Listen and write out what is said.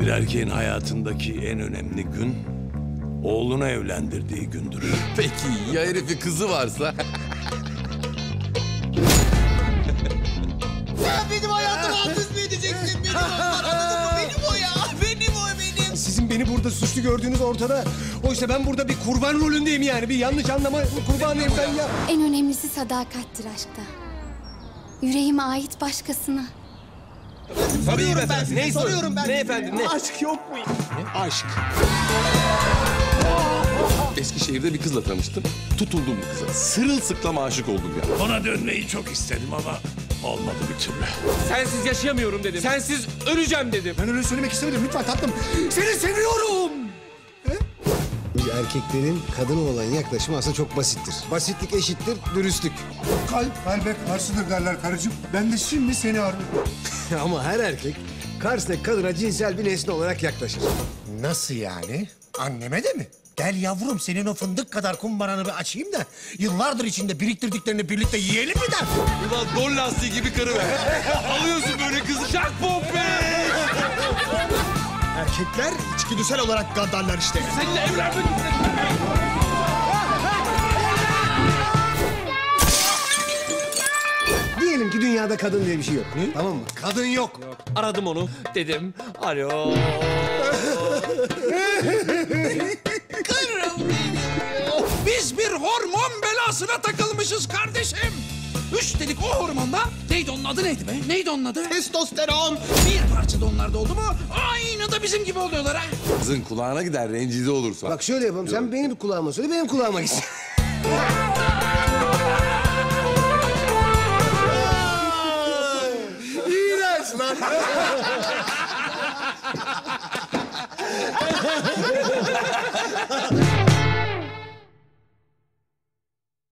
Bir erkeğin hayatındaki en önemli gün oğlunu evlendirdiği gündür. Peki ya herifi kızı varsa? beni burada suçlu gördüğünüz ortada. Oysa ben burada bir kurban rolündeyim yani. Bir yanlış anlama kurbanıyım ben ya. En önemlisi sadakattir aşkta. Yüreğime ait başkasına. Soruyorum ben size. Soruyorum ben. Ne efendim ne? Aşk yok mu? Aşk. Eskişehir'de bir kızla tanıştım. Tutuldum bu kıza. Sırılsıklam aşık oldum ya. Ona dönmeyi çok istedim ama olmadı bir türlü. Sensiz yaşayamıyorum dedim. Sensiz öleceğim dedim. Ben öyle söylemek istemedim lütfen tatlım. Seni seviyorum. Erkeklerin kadına olan yaklaşımı aslında çok basittir. Basitlik eşittir dürüstlük. Kalp kalbe karşıdır derler karıcığım. Ben de şimdi seni arıyorum. Ama her erkek karşısındaki kadına cinsel bir nesne olarak yaklaşır. Nasıl yani? Anneme de mi? Gel yavrum senin o fındık kadar kumbaranı bir açayım da yıllardır içinde biriktirdiklerini birlikte yiyelim mi der? Ulan don lastiği gibi karı be. Alıyorsun böyle kızı şak pompe. Erkekler içgüdüsel olarak gaddarlar işte. Seninle evlenmek istedim. Diyelim ki dünyada kadın diye bir şey yok. Tamam mı? Kadın yok. Aradım onu. Dedim. Alo. Hormon belasına takılmışız kardeşim. Üstelik o hormonda neydi onun adı neydi be? Neydi onun adı? Testosteron. Bir parça da onlarda oldu mu aynı da bizim gibi oluyorlar ha. Kızın kulağına gider rencide olursa. Bak şöyle yapalım. Sen benim kulağıma söyle, benim kulağıma gitsin. İğrenç lan.